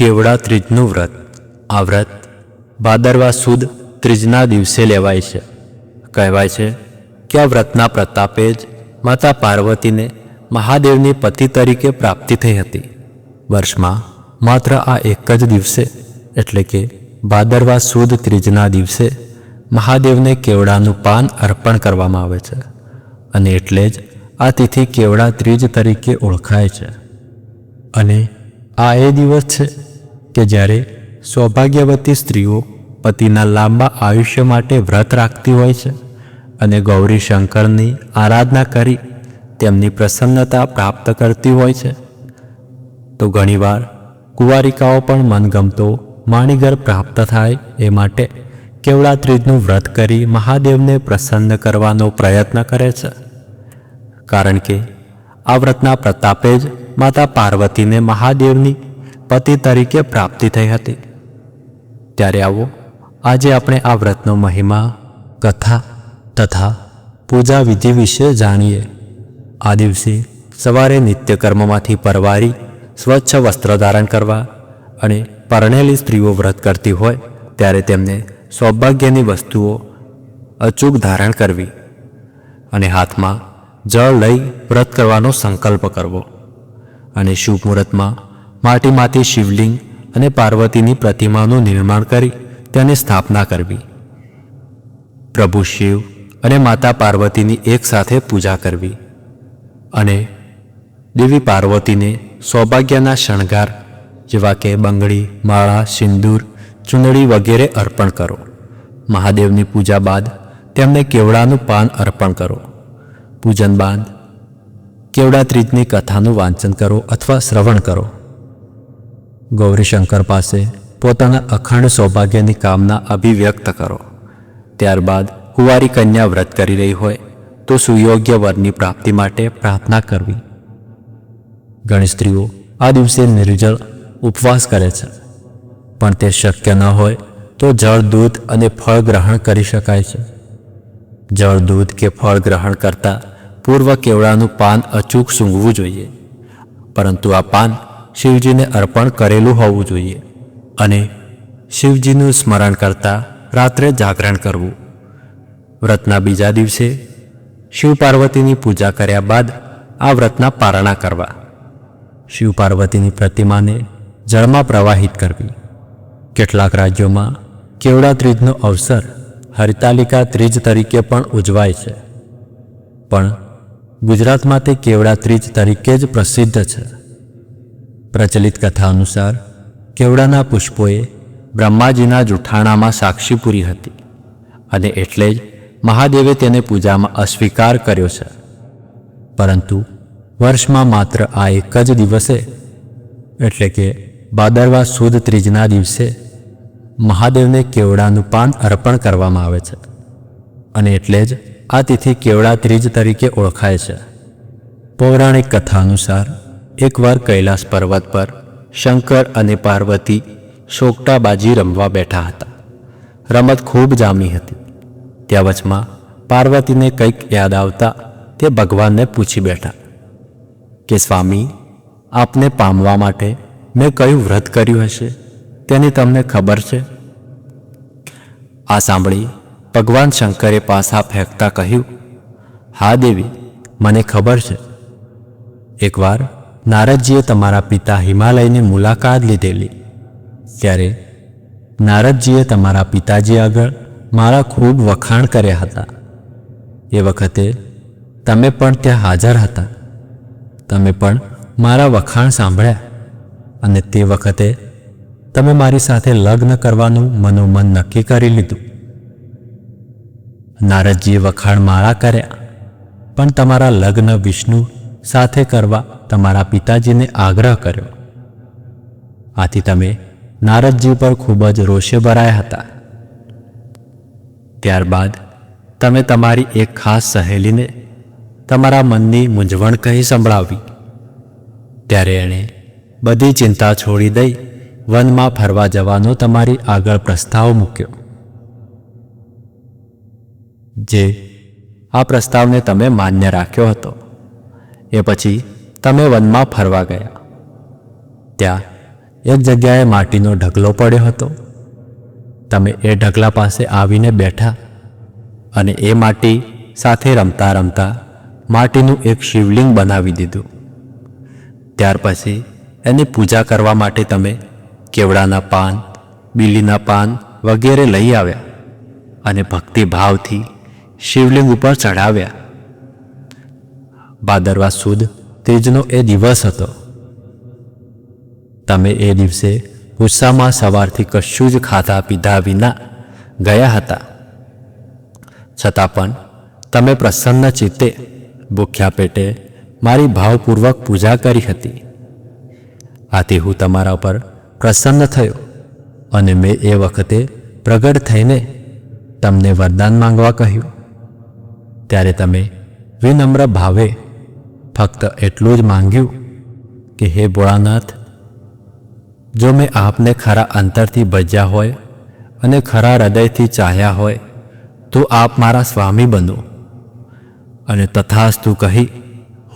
કેવડા ત્રીજનું વ્રત. આ વ્રત ભાદરવા સુદ ત્રીજના દિવસે લેવાય છે. કહેવાય છે કે આ વ્રતના પ્રતાપે જ માતા પાર્વતીને મહાદેવની પતિ તરીકે પ્રાપ્તિ થઈ હતી. વર્ષમાં માત્ર આ એક જ દિવસે, એટલે કે ભાદરવા સુદ ત્રીજના દિવસે મહાદેવને કેવડાનું પાન અર્પણ કરવામાં આવે છે. અને એટલે જ આ તિથિ કેવડા ત્રીજ તરીકે ઓળખાય છે. અને આ એ દિવસ છે કે જ્યારે સૌભાગ્યવતી સ્ત્રીઓ પતિના લાંબા આયુષ્ય માટે વ્રત રાખતી હોય છે અને ગૌરી શંકરની આરાધના કરી તેમની પ્રસન્નતા પ્રાપ્ત કરતી હોય છે, તો ઘણીવાર કુંવારિકાઓ પણ મનગમતો માણીગર પ્રાપ્ત થાય એ માટે કેવડા ત્રીજનું વ્રત કરી મહાદેવને પ્રસન્ન કરવાનો પ્રયત્ન કરે છે. કારણ કે આ વ્રતના પ્રતાપે જ માતા પાર્વતીને મહાદેવની પતિ તરીકે પ્રાપ્તિ થઈ હતી. ત્યારે આવો, આજે આપણે આ વ્રતનો મહિમા, કથા, તથા પૂજા વિધિ વિશે જાણીએ. આ દિવસે સવારે નિત્યકર્મમાંથી પરવારી, સ્વચ્છ વસ્ત્ર ધારણ કરવા અને પરણેલી સ્ત્રીઓ વ્રત કરતી હોય, ત્યારે તેમને સૌભાગ્યની વસ્તુઓ અચૂક ધારણ કરવી અને હાથમાં જળ લઈ વ્રત કરવાનો સંકલ્પ કરવો. અને શુભ મુહૂર્તમાં માટીમાંથી શિવલિંગ અને પાર્વતીની પ્રતિમાનું નિર્માણ કરી તેની સ્થાપના કરવી. પ્રભુ શિવ અને માતા પાર્વતીની એક સાથે પૂજા કરવી અને દેવી પાર્વતીને સૌભાગ્યના શણગાર જેવા કે બંગડી, માળા, સિંદૂર, ચૂંદડી વગેરે અર્પણ કરો. મહાદેવની પૂજા બાદ તેમને કેવડાનું પાન અર્પણ કરો. પૂજન બાદ કેવડા ત્રીજની કથાનું વાંચન કરો અથવા શ્રવણ કરો. ગૌરીશંકર પાસે પોતાના અખંડ સૌભાગ્યની કામના અભિવ્યક્ત કરો. ત્યારબાદ કુંવારી કન્યા વ્રત કરી રહી હોય તો સુયોગ્ય વરની પ્રાપ્તિ માટે પ્રાર્થના કરવી. ઘણી સ્ત્રીઓ, આ દિવસે નિર્જળ ઉપવાસ કરે છે. પણ તે શક્ય ન હોય તો જળ, દૂધ અને ફળ ગ્રહણ કરી શકાય છે. જળ, દૂધ કે ફળ ગ્રહણ કરતાં પૂર્વ કેવડાનું પાન અચૂક સૂંઘવું જોઈએ. પરંતુ આ પાન શિવજીને અર્પણ કરેલું હોવું જોઈએ અને શિવજીનું સ્મરણ કરતા રાત્રે જાગરણ કરવું. વ્રતના બીજા દિવસે શિવ પાર્વતીની પૂજા કર્યા બાદ આ વ્રતના પારણા કરવા. શિવ પાર્વતીની પ્રતિમાને જળમાં પ્રવાહિત કરવી. કેટલાક રાજ્યોમાં કેવડા ત્રીજનો અવસર હરિતાલિકા ત્રીજ તરીકે પણ ઉજવાય છે. પણ ગુજરાતમાં તે કેવડા ત્રીજ તરીકે જ પ્રસિદ્ધ છે. પ્રચલિત કથા અનુસાર કેવડાના પુષ્પોએ બ્રહ્માજીના જૂઠાણામાં સાક્ષી પૂરી હતી અને એટલે જ મહાદેવે તેને પૂજામાં અસ્વીકાર કર્યો છે. પરંતુ વર્ષમાં માત્ર આ એક જ દિવસે, એટલે કે ભાદરવા સુદ ત્રીજના દિવસે, મહાદેવને કેવડાનું પાન અર્પણ કરવામાં આવે છે અને એટલે જ આ તિથિ કેવડા ત્રીજ તરીકે ઓળખાય છે. પૌરાણિક કથા અનુસાર એકવાર કૈલાસ પર્વત પર શંકર અને પાર્વતી શોકટાબાજી રમવા બેઠા હતા. રમત ખૂબ જામી હતી. ત્યાં વચમાં પાર્વતીને કંઈક યાદ આવતા તે ભગવાનને પૂછી બેઠા, કે સ્વામી, આપને પામવા માટે મેં કયું વ્રત કર્યું હશે? તેની તમને ખબર છે? આ સાંભળી ભગવાન શંકરે પાસા ફેંકતા કહ્યું, હા દેવી, મને ખબર છે. એકવાર નારદજીએ તમારા પિતા હિમાલયની મુલાકાત લીધેલી. ત્યારે નારદજીએ તમારા પિતાજી આગળ મારા ખૂબ વખાણ કર્યા હતા. એ વખતે તમે પણ ત્યાં હાજર હતા. તમે પણ મારા વખાણ સાંભળ્યા અને તે વખતે તમે મારી સાથે લગ્ન કરવાનું મનોમન નક્કી કરી લીધું. નારદજીએ વખાણ મારા કર્યા, પણ તમારા લગ્ન વિષ્ણુ સાથે કરવા તમારા પિતાજીને આગ્રહ કર્યો. આથી તમે નારદજી પર ખૂબ જ રોષે ભરાયા હતા. ત્યારબાદ તમે તમારી એક ખાસ સહેલીને તમારા મનની મૂંઝવણ કહી સંભળાવી. ત્યારે એણે બધી ચિંતા છોડી દઈ વનમાં ફરવા જવાનો તમારી આગળ પ્રસ્તાવ મૂક્યો. જે આ પ્રસ્તાવને તમે માન્ય રાખ્યો હતો. એ પછી તમે વનમાં ફરવા ગયા. ત્યાં એક જગ્યાએ માટીનો ઢગલો પડ્યો હતો. તમે એ ઢગલા પાસે આવીને બેઠા અને એ માટી સાથે રમતા રમતા માટીનું એક શિવલિંગ બનાવી દીધું. ત્યાર પછી એની પૂજા કરવા માટે તમે કેવડાના પાન, બીલીના પાન વગેરે લઈ આવ્યા અને ભક્તિભાવથી શિવલિંગ ઉપર ચઢાવ્યા. ભાદરવા સુદ ત્રીજનો એ દિવસ હતો. તમે એ દિવસે ગુસ્સામાં સવારથી કશું જ ખાધા પીધા વિના ગયા હતા. છતાં પણ તમે પ્રસન્ન ચિત્તે ભૂખ્યા પેટે મારી ભાવપૂર્વક પૂજા કરી હતી. આથી હું તમારા પર પ્રસન્ન થયો અને મેં એ વખતે પ્રગટ થઈને તમને વરદાન માંગવા કહ્યું. ત્યારે તમે વિનમ્ર ભાવે ફક્ત એટલું જ માંગ્યું કે, હે ભોળાનાથ, જો મેં આપને ખરા અંતરથી ભજ્યા હોય અને ખરા હૃદયથી ચાહ્યા હોય, તો આપ મારા સ્વામી બનો. અને તથાસ્તુ કહી,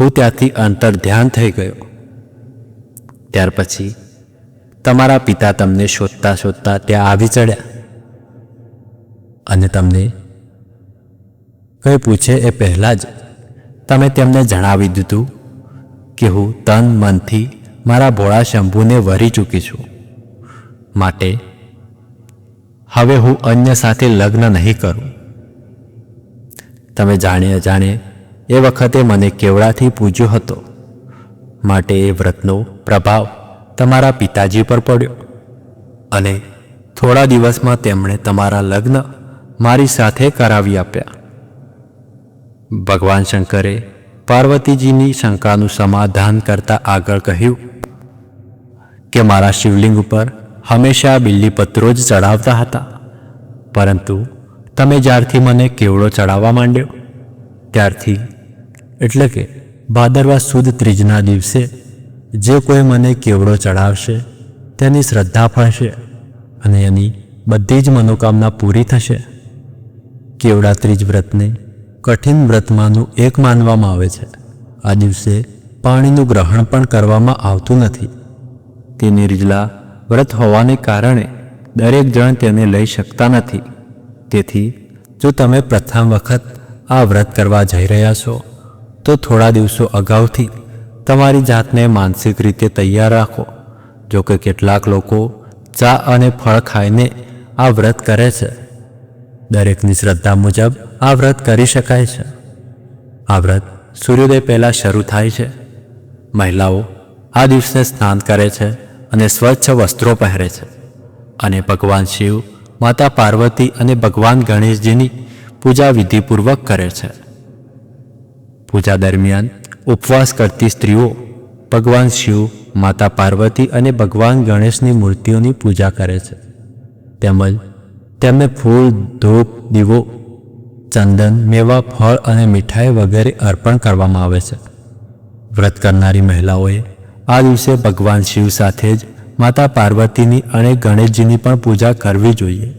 હું ત્યાંથી અંતર ધ્યાન થઈ ગયો. ત્યાર પછી તમારા પિતા તમને શોધતા શોધતા ત્યાં આવી ચડ્યા અને તમને કંઈ પૂછે એ પહેલાં જ તમે તેમને જણાવી દીધું કે હું તન મનથી મારા ભોળા શંભુને વરી ચૂકી છું. માટે હવે હું અન્ય સાથે લગ્ન નહીં કરું. તમે જાણે અજાણે એ વખતે મને કેવડાથી પૂજ્યો હતો. માટે એ વ્રતનો પ્રભાવ તમારા પિતાજી પર પડ્યો અને થોડા દિવસમાં તેમણે તમારા લગ્ન મારી સાથે કરાવી આપ્યા. ભગવાન શંકરે પાર્વતીજીની શંકાનું સમાધાન કરતા આગળ કહ્યું કે મારા શિવલિંગ ઉપર હંમેશા બિલ્લીપત્રો જ ચડાવતા હતા. પરંતુ તમે જ્યારથી મને કેવડો ચડાવવા માંડ્યો, ત્યારથી એટલે કે ભાદરવા સુદ ત્રીજના દિવસે જે કોઈ મને કેવડો ચડાવશે તેની શ્રદ્ધા ફળશે અને એની બધી જ મનોકામના પૂરી થશે. કેવડા ત્રીજ વ્રતને કઠિન વ્રતમાંનું એક માનવામાં આવે છે. આ દિવસે પાણીનું ગ્રહણ પણ કરવામાં આવતું નથી. તે નિર્જલા વ્રત હોવાને કારણે દરેક જણ તેને લઈ શકતા નથી. તેથી, જો તમે પ્રથમ વખત આ વ્રત કરવા જઈ રહ્યા છો, તો થોડા દિવસો અગાઉથી તમારી જાતને માનસિક રીતે તૈયાર રાખો. જો કે કેટલાક લોકો ચા અને ફળ ખાઈને આ વ્રત કરે છે. દરેકની શ્રદ્ધા મુજબ આ વ્રત કરી શકાય છે. આ વ્રત સૂર્યોદય પહેલાં શરૂ થાય છે. મહિલાઓ આ દિવસે સ્નાન કરે છે અને સ્વચ્છ વસ્ત્રો પહેરે છે. અને ભગવાન શિવ, માતા પાર્વતી અને ભગવાન ગણેશજીની પૂજા વિધિપૂર્વક કરે છે. પૂજા દરમિયાન ઉપવાસ કરતી સ્ત્રીઓ ભગવાન શિવ, માતા પાર્વતી અને ભગવાન ગણેશની મૂર્તિઓની પૂજા કરે છે. તેમજ તેમને ફૂલ, ધૂપ, દીવો ચંદન, મેવા, ફળ અને મીઠાઈ વગેરે અર્પણ કરવામાં આવે છે. વ્રત કરનારી મહિલાઓએ આ દિવસે ભગવાન શિવ સાથે જ માતા પાર્વતીની અને ગણેશજીની પણ પૂજા કરવી જોઈએ.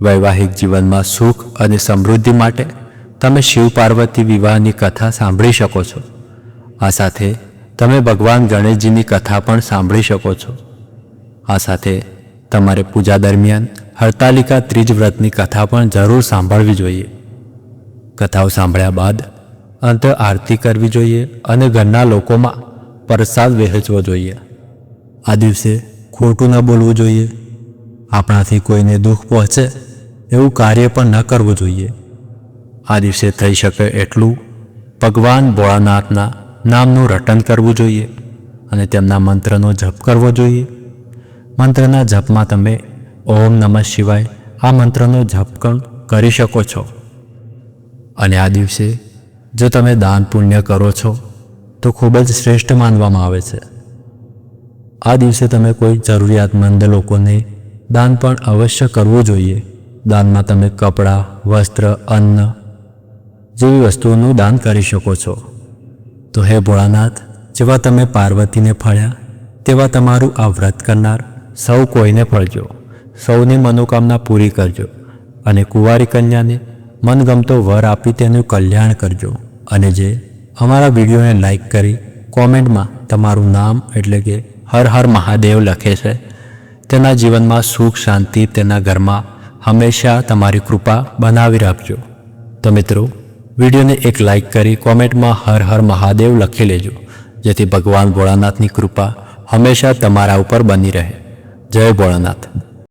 વૈવાહિક જીવનમાં સુખ અને સમૃદ્ધિ માટે તમે શિવ પાર્વતી વિવાહની કથા સાંભળી શકો છો. આ સાથે તમે ભગવાન ગણેશજીની કથા પણ સાંભળી શકો છો. આ સાથે તમારે પૂજા દરમિયાન હરતાલિકા ત્રીજ વ્રતની કથા પણ જરૂર સાંભળવી જોઈએ. કથાઓ સાંભળ્યા બાદ અંત આરતી કરવી જોઈએ અને ઘરના લોકોમાં પ્રસાદ વહેંચવો જોઈએ. આ દિવસે ખોટું ન બોલવું જોઈએ. આપણાથી કોઈને દુઃખ પહોંચે એવું કાર્ય પણ ન કરવું જોઈએ. આ દિવસે થઈ શકે એટલું ભગવાન ભોળાનાથના નામનું રટન કરવું જોઈએ અને તેમના મંત્રનો જપ કરવો જોઈએ. મંત્રના જપમાં તમે ઓમ નમઃ શિવાય આ મંત્રનો જપ પણ કરી શકો છો. અને આ દિવસે જો તમે દાન પુણ્ય કરો છો, તો ખૂબ જ શ્રેષ્ઠ માનવામાં આવે છે. આ દિવસે તમે કોઈ જરૂરિયાતમંદ લોકોને દાન પણ અવશ્ય કરવું જોઈએ. દાનમાં તમે કપડાં, વસ્ત્ર, અન્ન જેવી વસ્તુઓનું દાન કરી શકો છો. તો હે ભોળાનાથ, જેવા તમે પાર્વતીને ફળ્યા, તેવા તમારું આ વ્રત કરનાર સૌ કોઈને ફળજો. સૌની મનોકામના પૂરી કરજો અને કુંવારી કન્યાને મનગમતો વર આપી તેનું કલ્યાણ કરજો અને જે અમારા વિડીયોને લાઈક કરી કોમેન્ટમાં તમારું નામ એટલે કે હર હર મહાદેવ લખે છે, તેના જીવનમાં સુખ, શાંતિ તેના ઘરમાં હંમેશા તમારી કૃપા બનાવી રાખજો. તો મિત્રો, વિડીયોને એક લાઈક કરી કોમેન્ટમાં હર હર મહાદેવ લખી લેજો, જેથી ભગવાન ભોળાનાથની કૃપા હંમેશા તમારા ઉપર બની રહે. જય ભોળાનાથ.